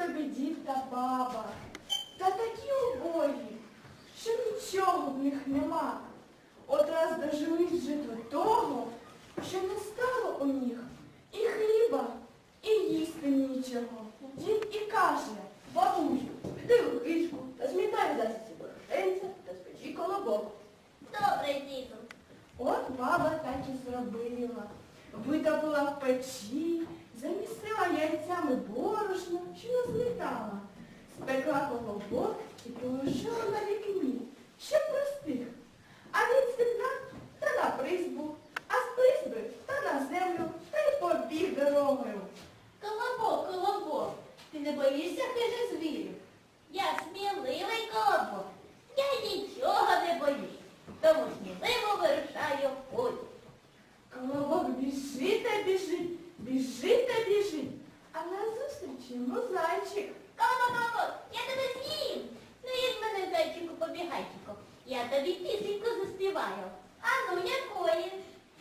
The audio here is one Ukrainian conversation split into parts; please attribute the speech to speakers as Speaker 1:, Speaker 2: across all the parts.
Speaker 1: собі дід та баба. Та такі убогі, що нічого в них нема. От раз дожились же до того, що не стало у них і хліба, і їсти нічого. Дід і каже,
Speaker 2: Бабусю, піди в кишку та змітай засіці борошенця та спечи колобок.
Speaker 3: Добре, діду.
Speaker 1: От баба так і зробила. Витопила в печі, замісила яйцями борошно, що злітала. Спекла колобок і положила на вікні, щоб простих. А від вікна та на призбу, а з призби та на землю, та й побіг дорогою.
Speaker 3: Колобок, колобок, ти не боїшся хижих звірів? Я сміливий колобок. Я нічого не боюсь. Тому сміливо вирушаю в путь.
Speaker 1: Колобок біжить та біжить біжить. Йому зайчик.
Speaker 3: Колобок, колобок, я тебе з'їм. Ну їж мене, зайчику, побігайчику. Я тобі пісеньку заспіваю. А ну якої?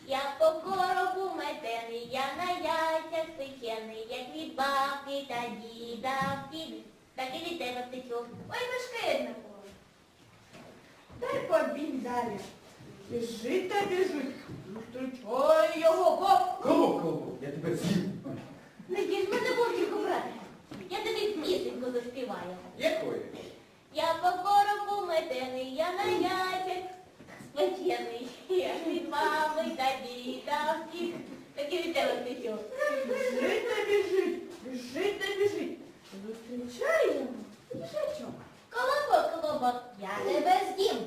Speaker 3: Я по коробу метений, я на яйцях спечений, як від бабки та діда втік. Так і від тебе втечу. Ой, бешкетнику.
Speaker 1: Та й побіг далі. Біжить та біжить. Зустрічає його бабка.
Speaker 4: Колобок, колобок, я тебе з'їм.
Speaker 3: Не їж мене вовчику, брате. Я тобі пісеньку заспіваю.
Speaker 4: Якої?
Speaker 3: Я по коробу метений, я на яйцях спечений, як від мами та діда втік. Так і від тебе втечу.
Speaker 1: Біжить та біжить, біжить та біжить. Зустрічає його їжачок.
Speaker 3: Колобок, колобок, я тебе з'їм.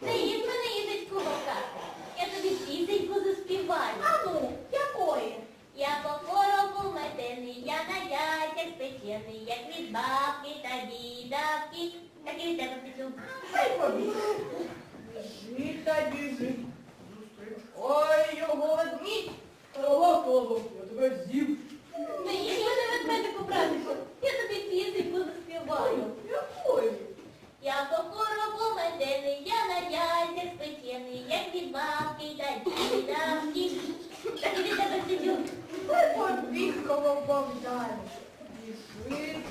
Speaker 3: Не їм мене їжечку вовкати. Я тобі пісеньку заспіваю. А ну, якої? Я по коробу метений, я на яйцях спечений, як від бабки та діда втік. Тебе втечу.
Speaker 1: Та й побіг. Біжить та біжить. Зустрічає його ведмідь.
Speaker 4: Колобок, колобок, я тебе з'їм.
Speaker 3: Не їж мене ведмедику, братику. Я тобі пісеньку заспіваю.
Speaker 1: Якої?
Speaker 3: Я по коробу я на яйцях спечений, як від бабки та діда втік. Так і від тебе втечу.
Speaker 1: Побіг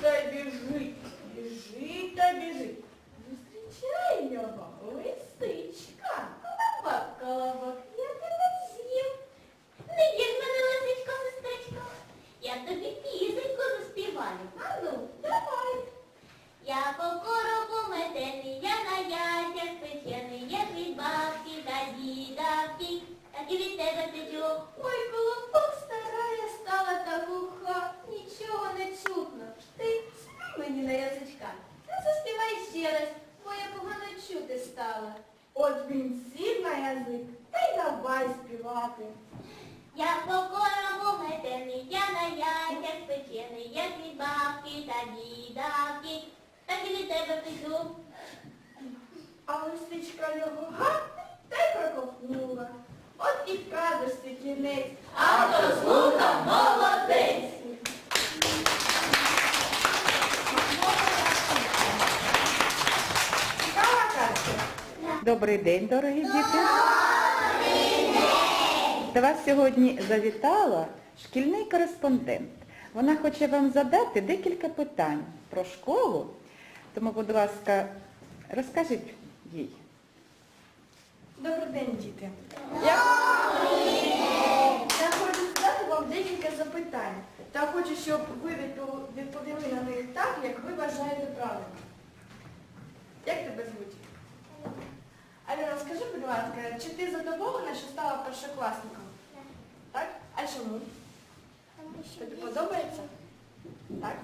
Speaker 1: та біжить та біжить. Зустрічає його лисичка.
Speaker 3: Колобок, колобок, я тебе з'їм. Не їж мене, лисичко, сестричко. Я тобі пісеньку заспіваю. А ну, давай. Я по коробу метений, я на яйцях спечений, як від бабки та діда втік. Так і від тебе втечу.
Speaker 1: Ой, колобок старая стала та глуха, нічого не чутно. Ти спи мені на язичка. Та заспівай ще раз, бо я погано чути стала. От він сів на язик, та й давай співати.
Speaker 3: Я по коробу метений, я на яйцях спечений, як від бабки та дідавки. Так і від тебе втечу.
Speaker 1: А лисичка його гап, та й проковтнула. От і казочці кінець.
Speaker 3: А хто слухав, молодець.
Speaker 1: Цікава казка.
Speaker 5: Добрий день, дорогі діти. До вас сьогодні завітала шкільний кореспондент. Вона хоче вам задати декілька питань про школу, тому, будь ласка, розкажіть їй.
Speaker 1: Добрий день, діти. Я... Я хочу задати вам декілька запитань. Та хочу, щоб ви відповіли на них так, як ви вважаєте правильно. Як тебе звуть? Ласка, чи ти задоволена, що стала першокласником? Так? А чому? Тобі подобається? Так?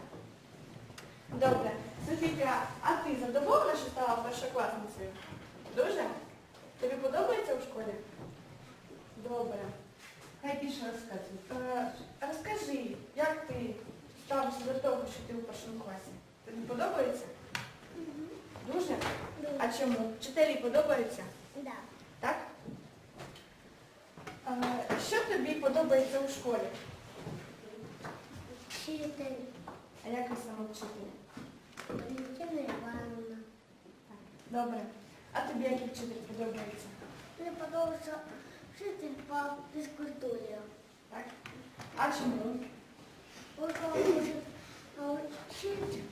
Speaker 1: Добре. Софійка, а ти задоволена, що стала першокласницею? Дуже? Тобі подобається в школі? Добре. Хай більше розказуй. Е, розкажи, як ти ставишся до того, що ти у першому класі? Тобі подобається? Дуже? А чому? Вчителі подобаються? Що тобі подобається у школі?
Speaker 3: Вчитель.
Speaker 1: А як ви саме вчитель?
Speaker 3: Валентина Івановна.
Speaker 1: Добре. А тобі який вчитель подобається?
Speaker 3: Мені подобається вчитель по фізкультурі.
Speaker 1: Так? А чому?
Speaker 3: Бо він може навчити.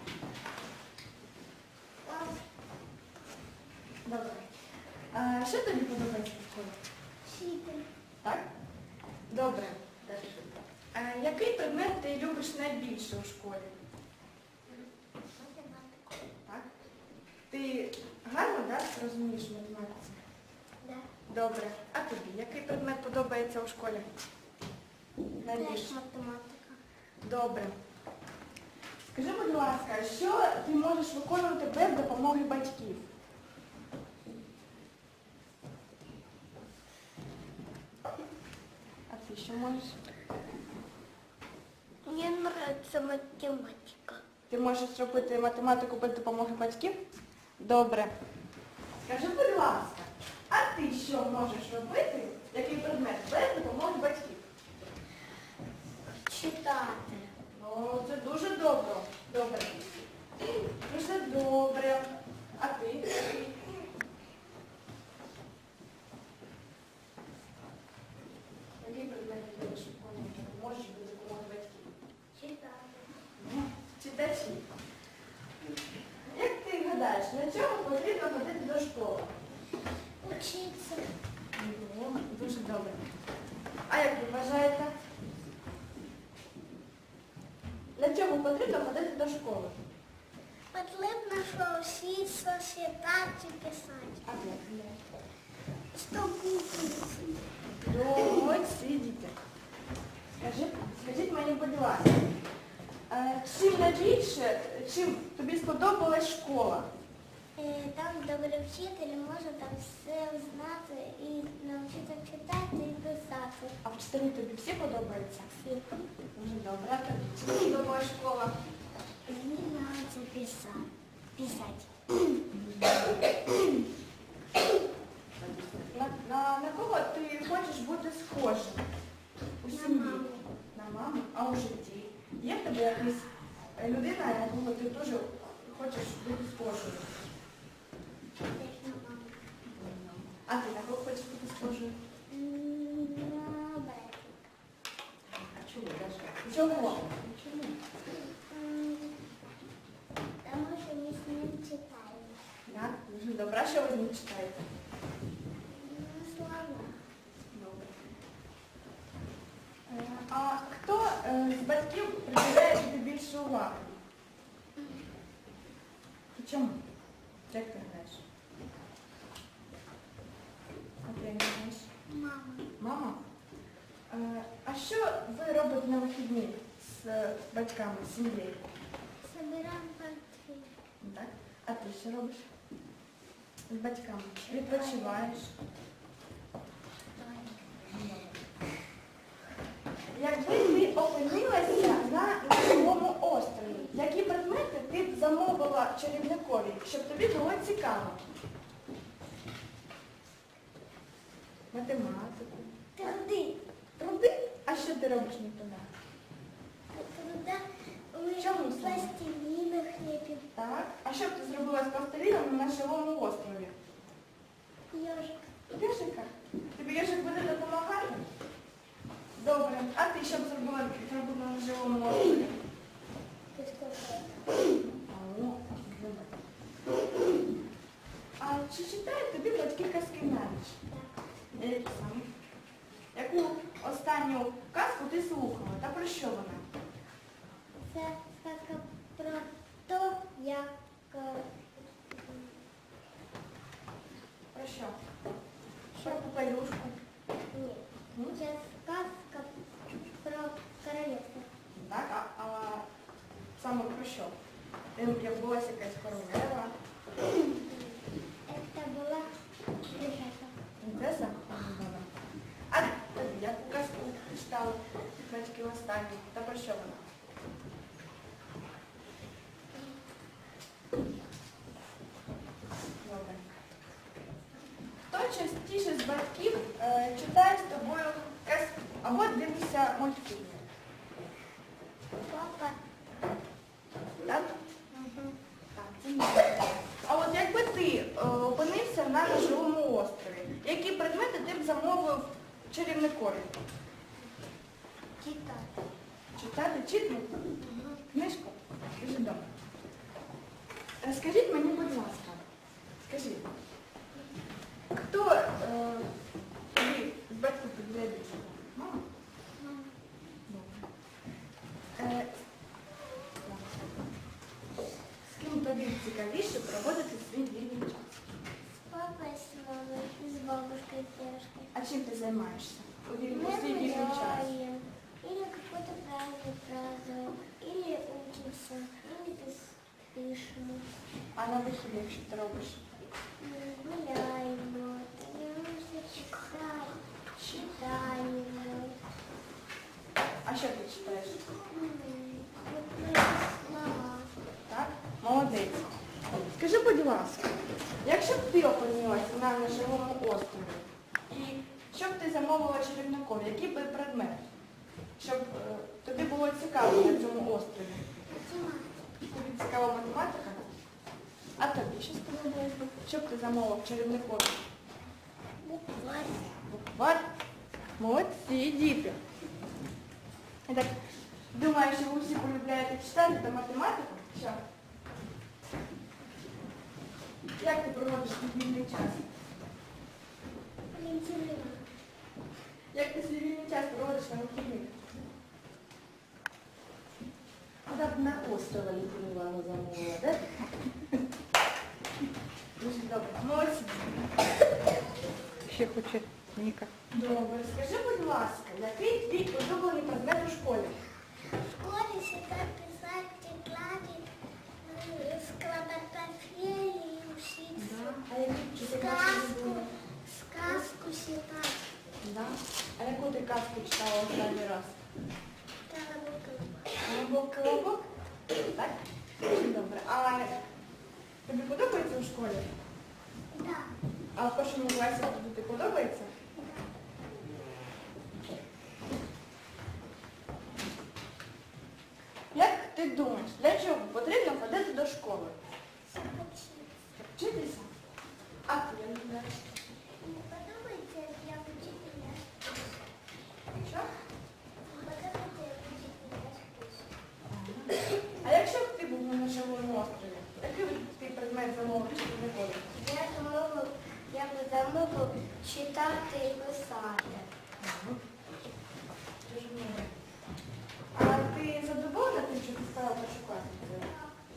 Speaker 3: Добре.
Speaker 1: А що тобі подобається в школі?
Speaker 3: Вчитель.
Speaker 1: Так? Добре. Е, який предмет ти любиш найбільше у школі? Так? Ти гарно да, розумієш математику?
Speaker 3: Да.
Speaker 1: Добре. А тобі який предмет подобається у школі? Найбільше.
Speaker 3: Математика.
Speaker 1: Добре. Скажи, будь ласка, що ти можеш виконувати без допомоги батьків? А ти що можеш?
Speaker 3: Мне нравится математика.
Speaker 1: Ти можеш робити математику без допомоги батьків? Добре. Скажи, будь ласка, а ти що можеш робити, який предмет без допомоги батьків?
Speaker 3: Читати.
Speaker 1: Ну, це дуже добре. Добре. Дуже добре. А ти? Який предмет ти будеш виконувати? Можеш без допомоги батьків?
Speaker 3: Читати.
Speaker 1: Ну, Читачі. Як на чому потрібно ходити до школи?
Speaker 3: Учиться.
Speaker 1: Ну, дуже добре. А як ви вважаєте? Для чого потрібно ходити до школи?
Speaker 3: Потрібно, що вчитися, читати, писати.
Speaker 1: А як ви?
Speaker 3: Стопути.
Speaker 1: Молодці, діти. Скажи, скажіть мені, будь ласка, е, чим найбільше, чим тобі сподобалась школа?
Speaker 3: Добрий вчитель може там все знати і навчити читати і писати.
Speaker 1: А вчителі тобі всі подобаються?
Speaker 3: Всі.
Speaker 1: Дуже добре. А тобі чи сподобалась школа?
Speaker 3: Мені подобається писати. Писати.
Speaker 1: На, на, на кого ти хочеш бути схожим? У
Speaker 3: На
Speaker 1: сім'ї?
Speaker 3: маму.
Speaker 1: На маму? А у житті? Є в тебе якась е, людина, на якого ти дуже хочеш бути схожою? Чого? Чому?
Speaker 3: М, Тому що ми з ним читаємо.
Speaker 1: Так, дуже добре. А що ви з ним читаєте?
Speaker 3: Ну, Слова.
Speaker 1: Добре. Е, А хто е, з батьків приділяє тобі більше уваги? І чому? Як ти гадаєш? А ти як гадаєш?
Speaker 3: Мама.
Speaker 1: Мама? Е, А що ви робите на вихідні з е, батьками, з сім'єю?
Speaker 3: Собираем портфель.
Speaker 1: Так? А ти що робиш? З батьками? Відпочиваєш? Якби ти опинилася на новому острові, які предмети ти б замовила чарівникові, щоб тобі було цікаво? Математику.
Speaker 3: Труди.
Speaker 1: Труди? А що ти робиш на трудах?
Speaker 3: Труда ми
Speaker 1: Чому саме?
Speaker 3: пластиліни хлібів.
Speaker 1: Так. А що б ти зробила з пластиліном на живому острові?
Speaker 3: Йожик.
Speaker 1: Єжика? Тобі єжик буде допомагати? Добре. А ти що б зробила, зробила на живому острові? А чи читають тобі батьки казки на ніч?
Speaker 3: Так.
Speaker 1: Саме? Яку останню казку ти слухала? Та про що вона?
Speaker 3: Це сказка про те, як е,
Speaker 1: Про що? Про попелюшку.
Speaker 3: ні. Це сказка про королівство.
Speaker 1: Так, а, а саме про що? Там відбулася якась королева,
Speaker 3: Це була принцеса.
Speaker 1: принцеса. Читали батьки останні? Та про що вона? Добре. Хто частіше з батьків е, читає з тобою казки або дивиться мультфільми?
Speaker 3: Папа.
Speaker 1: Так? Так, це ні. А от якби ти е, опинився на неживому острові, які предмети ти б замовив чарівникові?
Speaker 3: Читати.
Speaker 1: Читати читати? Книжку? Дуже добре. Е, Скажіть мені, будь ласка, скажіть, хто Хто е, тобі з батьків підбере більше? Мама? Добре. Е, з ким тобі цікавіше проводити свій вільний час?
Speaker 3: Папа с мамой, с бабушкой, с дедушкой.
Speaker 1: А чим ти займаєшся у
Speaker 3: Мы
Speaker 1: вільний у свій вільний час?
Speaker 3: Праздник празднуем. Или учимся. Или пишем.
Speaker 1: А на вихідних що ти робиш?
Speaker 3: М, Гуляем. читать. Читаем.
Speaker 1: А що ти читаєш? Так? Молодець. Скажи, будь ласка, якщо б ти опинилася на неживому острові, і що б ти замовила чарівникові, який би предмет? Щоб е, тобі було цікаво на цьому острові. Тобі цікава математика? А тобі що сподобалось? Що б ти замовив чарівникові?
Speaker 3: Букварь.
Speaker 1: Букварь. Молодці, діти. Так думаю, що ви всі полюбляєте читати та математику. Що? Як ти проводиш свій вільний час? Як ти свій вільний час проводиш на вихідних?
Speaker 2: Куда б на острова Валентина замовила, так?
Speaker 1: Дуже добре. Молодці.
Speaker 5: Ще хоче Ніка.
Speaker 1: Добре. Скажи, будь ласка, який твій улюблений предмет у школі?
Speaker 3: В школе читать, писать, тетради, э, складать и учиться.
Speaker 1: А який чи ти казку
Speaker 3: Сказку,
Speaker 1: любила?
Speaker 3: сказку читать.
Speaker 1: Да? А яку ти казку читала останній раз? Колобок, колобок? Так? Дуже добре. А тобі подобається у школі?
Speaker 3: Да.
Speaker 1: А в першому класі тобі ти подобається? Як ти думаєш, для чого потрібно ходити до школи? Вчитися? А ти не.
Speaker 3: Не подобається, як я учителя.
Speaker 1: Що? А якщо б ти був на нашому острові, який б ти предмет замовив чи не ходив?
Speaker 3: Я би замовив читати і писати.
Speaker 1: Дуже добре. А ти задоволена тим, що ти стала першокласницею?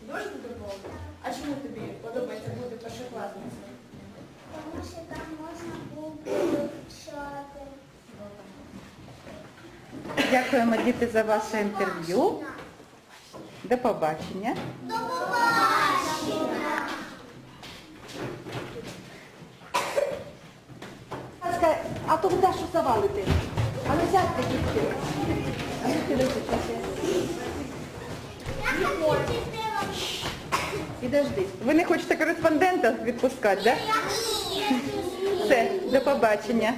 Speaker 1: Дуже задоволена? А чому тобі подобається бути першокласницею?
Speaker 3: Тому що там можна вивчати.
Speaker 5: Дякуємо, діти, за ваше інтерв'ю. До побачення.
Speaker 3: До побачення!
Speaker 2: Ласка, а то куди що завалити? А ну сядьте, дітки. А ну підождіть,
Speaker 3: Я хочу вчителя.
Speaker 2: Підожди.
Speaker 5: Ви не хочете кореспондента відпускати, так?
Speaker 3: Да?
Speaker 5: Все. До побачення!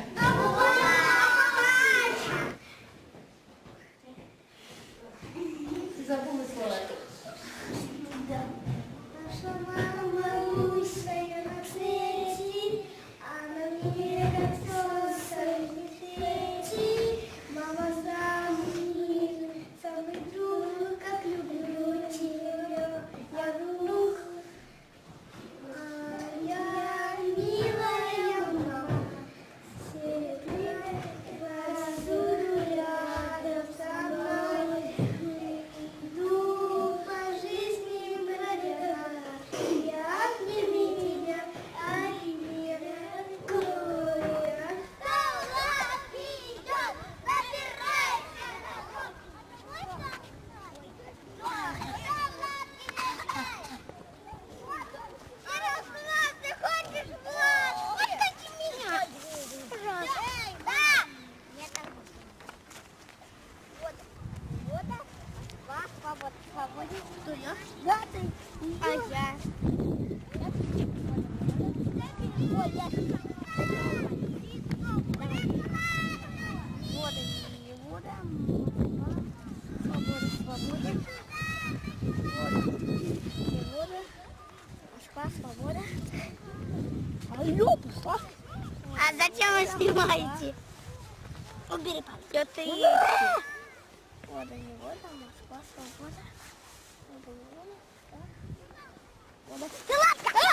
Speaker 3: Снимаете? Убери, палец. Это есть. Вода, не вода, Москва, свобода. Вода, не вода. Вода. Ты ладно!